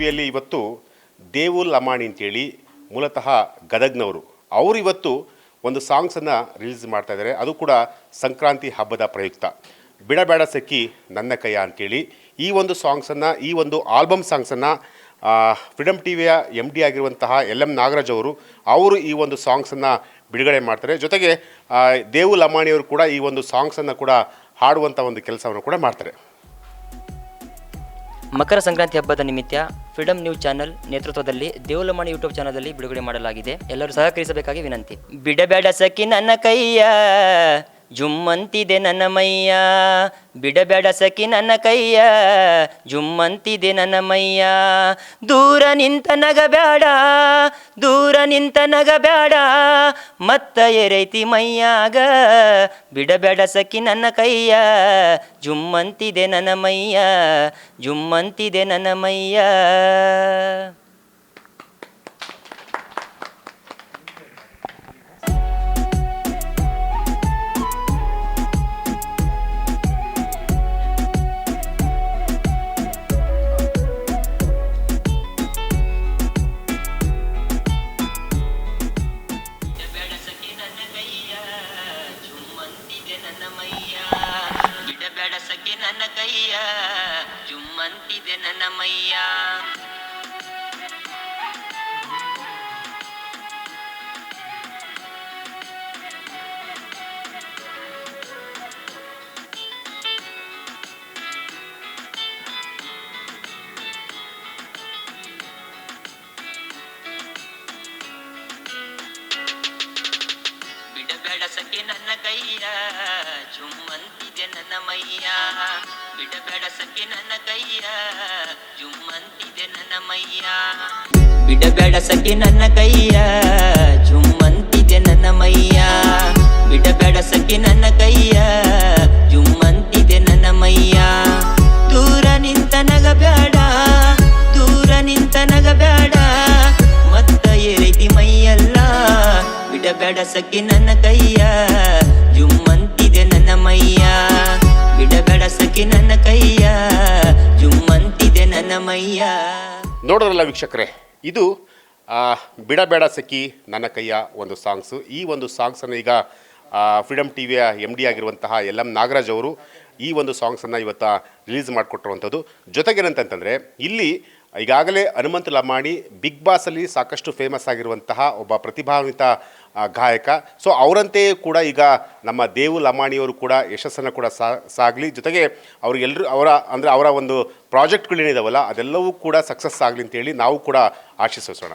ವಿಯಲ್ಲಿ ಇವತ್ತು ದೇವುಲ್ ಅಮಾಣಿ ಅಂತೇಳಿ ಮೂಲತಃ ಗದಗ್ನವರು. ಅವರು ಇವತ್ತು ಒಂದು ಸಾಂಗ್ಸನ್ನು ರಿಲೀಸ್ ಮಾಡ್ತಾ ಇದ್ದಾರೆ. ಅದು ಕೂಡ ಸಂಕ್ರಾಂತಿ ಹಬ್ಬದ ಪ್ರಯುಕ್ತ. ಬಿಡಬೇಡ ಸಖಿ ನನ್ನ ಕೈಯ ಅಂತೇಳಿ ಈ ಒಂದು ಸಾಂಗ್ಸನ್ನು ಈ ಒಂದು ಆಲ್ಬಮ್ ಸಾಂಗ್ಸನ್ನು ಫ್ರೀಡಮ್ ಟಿ ವಿಯ ಎಂ ಡಿ ಆಗಿರುವಂತಹ ಎಲ್ ಎಂ ನಾಗರಾಜ್ ಅವರು ಅವರು ಈ ಒಂದು ಸಾಂಗ್ಸನ್ನು ಬಿಡುಗಡೆ ಮಾಡ್ತಾರೆ. ಜೊತೆಗೆ ದೇವು ಲಮಾಣಿಯವರು ಕೂಡ ಈ ಒಂದು ಸಾಂಗ್ಸನ್ನು ಕೂಡ ಹಾಡುವಂಥ ಒಂದು ಕೆಲಸವನ್ನು ಕೂಡ ಮಾಡ್ತಾರೆ. ಮಕರ ಸಂಕ್ರಾಂತಿ ಹಬ್ಬದ ನಿಮಿತ್ತ ಫ್ರೀಡಮ್ ನ್ಯೂಸ್ ಚಾನೆಲ್ ನೇತೃತ್ವದಲ್ಲಿ ದೇವಲಮಣಿ ಯೂಟ್ಯೂಬ್ ಚಾನಲಲ್ಲಿ ಬಿಡುಗಡೆ ಮಾಡಲಾಗಿದೆ. ಎಲ್ಲರೂ ಸಹಕರಿಸಬೇಕಾಗಿ ವಿನಂತಿ. ಬಿಡಬೇಡ ಸಖಿ ನನ್ನ ಕೈಯ. ಜುಮ್ಮಂತಿದೆ ನನ್ನ ಮೈಯ ಬಿಡಬೇಡ ಸಖಿ ನನ್ನ ಕೈಯ, ಜುಮ್ಮಂತಿದೆ ನನ್ನ ಮೈಯ. ದೂರ ನಿಂತ ನಗಬೇಡ, ದೂರ ನಿಂತ ನಗಬೇಡ, ಮತ್ತ ಎರೈತಿ ಮೈಯಾಗ ಬಿಡಬೇಡ ಸಖಿ ನನ್ನ ಕೈಯ. ಜುಮ್ಮಂತಿದೆ ನನ್ನ ಮೈಯ, ಜುಮ್ಮಂತಿದೆ ನನ್ನ ಮೈಯ. ಮೈಯ? ಬಿಡಬೇಡ ಸಖಿ ನನ್ನ ಕೈಯ? ಜುಮ್ಮಂತಿದೆ ನನ್ನ ಮೈಯ? ಬಿಡಬೇಡ ಸಖಿ ನನ್ನ ಕೈಯ, ಜುಮ್ಮಂತಿದೆ ನನ್ನ ಮೈಯ. ಬಿಡಬೇಡ ಸಖಿ ನನ್ನ ಕೈಯ, ಜುಮ್ಮಂತಿದೆ ನನ್ನ ಮೈಯ. ಬಿಡಬೇಡ ಸಖಿ ನನ್ನ ಕೈಯ, ಜುಮ್ಮಂತಿದೆ ನನ್ನ ಮೈಯ. ಬಿಡಬೇಡ ಸಖಿ ನನ್ನ ಕೈಯ ಬಿಡಬೇಡ ನನ್ನ ಕೈಯ. ಜುಮ್ಮಂತಿದೆ ನನ್ನ ಮೈಯ. ಬಿಡಬೇಡ ನನ್ನ ಕೈಯ. ಜುಮ್ಮಂತಿದೆ ನನ್ನ ಮೈಯ. ನೋಡೋದಲ್ಲ ವೀಕ್ಷಕರೇ, ಇದು ಬಿಡಬೇಡ ಸಖಿ ನನ್ನ ಕೈಯ ಒಂದು ಸಾಂಗ್ಸು. ಈ ಒಂದು ಸಾಂಗ್ಸನ್ನು ಈಗ ಫ್ರೀಡಮ್ ಟಿ ವಿಯ ಎಂ ಡಿ ಆಗಿರುವಂತಹ ಎಲ್ ಎಂ ನಾಗರಾಜ್ ಅವರು ಈ ಒಂದು ಸಾಂಗ್ಸನ್ನು ಇವತ್ತು ರಿಲೀಸ್ ಮಾಡಿಕೊಟ್ಟಿರುವಂಥದ್ದು. ಜೊತೆಗೇನಂತಂತಂದರೆ ಇಲ್ಲಿ ಈಗಾಗಲೇ ಹನುಮಂತ ಲಮಾಣಿ ಬಿಗ್ ಬಾಸಲ್ಲಿ ಸಾಕಷ್ಟು ಫೇಮಸ್ ಆಗಿರುವಂತಹ ಒಬ್ಬ ಪ್ರತಿಭಾನ್ವಿತ ಗಾಯಕ. ಸೊ ಅವರಂತೆಯೇ ಕೂಡ ಈಗ ನಮ್ಮ ದೇವು ಲಮಾಣಿಯವರು ಕೂಡ ಯಶಸ್ಸನ್ನು ಕೂಡ ಸಾಗಲಿ. ಜೊತೆಗೆ ಅವ್ರಿಗೆಲ್ಲರೂ ಅವರ, ಅಂದರೆ ಅವರ ಒಂದು ಪ್ರಾಜೆಕ್ಟ್ಗಳೇನಿದಾವಲ್ಲ ಅದೆಲ್ಲವೂ ಕೂಡ ಸಕ್ಸಸ್ ಆಗಲಿ ಅಂತೇಳಿ ನಾವು ಕೂಡ ಆಶಿಸೋಣ